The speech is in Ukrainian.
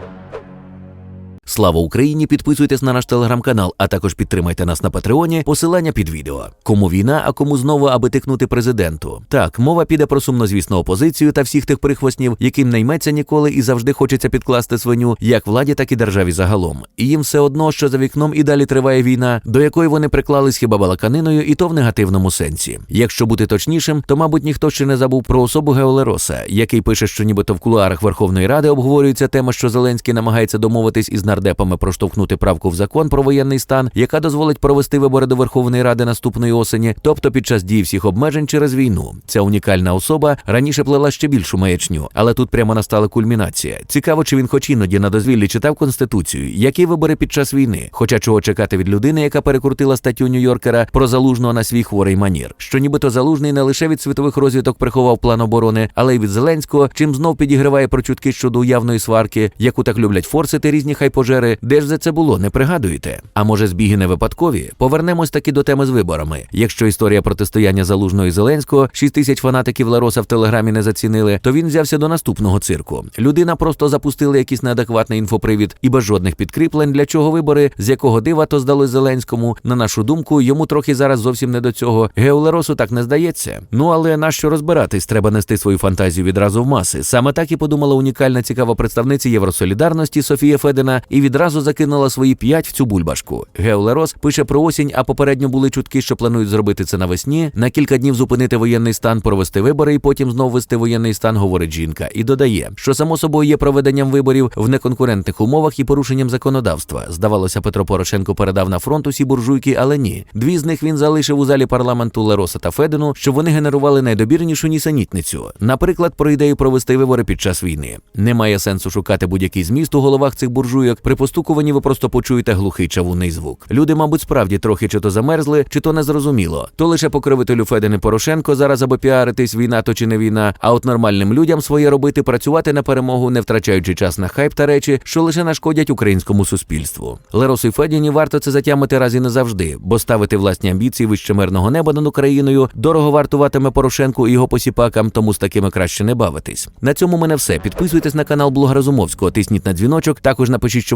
Bye. Слава Україні! Підписуйтесь на наш телеграм-канал, а також підтримайте нас на Патреоні. Посилання під відео. Кому війна, а кому знову аби тикнути президенту. Так, мова піде про сумнозвісну опозицію та всіх тих прихвостнів, яким не йметься ніколи і завжди хочеться підкласти свиню, як владі, так і державі загалом. І їм все одно, що за вікном і далі триває війна, до якої вони приклались хіба балаканиною, і то в негативному сенсі. Якщо бути точнішим, то мабуть ніхто ще не забув про особу Геолероса, який пише, що нібито в кулуарах Верховної Ради обговорюється тема, що Зеленський намагається домовитись із нардепами проштовхнути правку в закон про воєнний стан, яка дозволить провести вибори до Верховної Ради наступної осені, тобто під час дії всіх обмежень через війну. Ця унікальна особа раніше плела ще більшу маячню, але тут прямо настала кульмінація. Цікаво, чи він хоч іноді на дозвіллі читав конституцію, які вибори під час війни. Хоча чого чекати від людини, яка перекрутила статтю Нью-Йоркера про залужного на свій хворий манір, що нібито залужний не лише від світових розвиток приховав план оборони, але й від Зеленського, чим знов підігриває про чутки щодо уявної сварки, яку так люблять форсити різні хайпожери. Де ж за це було, не пригадуєте? А може, збіги не випадкові? Повернемось таки до теми з виборами. Якщо історія протистояння залужного і Зеленського 6 тисяч фанатиків Лароса в телеграмі не зацінили, то він взявся до наступного цирку. Людина просто запустила якийсь неадекватний інфопривід і без жодних підкріплень, для чого вибори, з якого дива то здалось Зеленському. На нашу думку, йому трохи зараз зовсім не до цього. Геолеросу так не здається. Ну але нащо розбиратись? Треба нести свою фантазію відразу в маси. Саме так і подумала унікальна цікава представниця Євросолідарності Софія Федина і відразу закинула свої п'ять в цю бульбашку. Геолерос пише про осінь, а попередньо були чутки, що планують зробити це навесні. На кілька днів зупинити воєнний стан, провести вибори і потім знову вести воєнний стан, говорить жінка. І додає, що само собою є проведенням виборів в неконкурентних умовах і порушенням законодавства. Здавалося, Петро Порошенко передав на фронт усі буржуйки, але ні. Дві з них він залишив у залі парламенту Лероса та Федину, щоб вони генерували найдобірнішу нісенітницю. Наприклад, про ідею провести вибори під час війни. Немає сенсу шукати будь-який зміст у головах цих буржуйок. При постукуванні ви просто почуєте глухий чавунний звук. Люди, мабуть, справді трохи чи то замерзли, чи то незрозуміло. То лише покровителю Федини Порошенко зараз аби піаритись, війна то чи не війна. А от нормальним людям своє робити, працювати на перемогу, не втрачаючи час на хайп та речі, що лише нашкодять українському суспільству. Леросу і Федіні варто це затямити раз і не завжди, бо ставити власні амбіції вище мирного неба над Україною дорого вартуватиме Порошенку і його посіпакам, тому з такими краще не бавитись. На цьому мене все. Підписуйтесь на канал Блога Разумовського, тисніть на дзвіночок. Також напишіть, що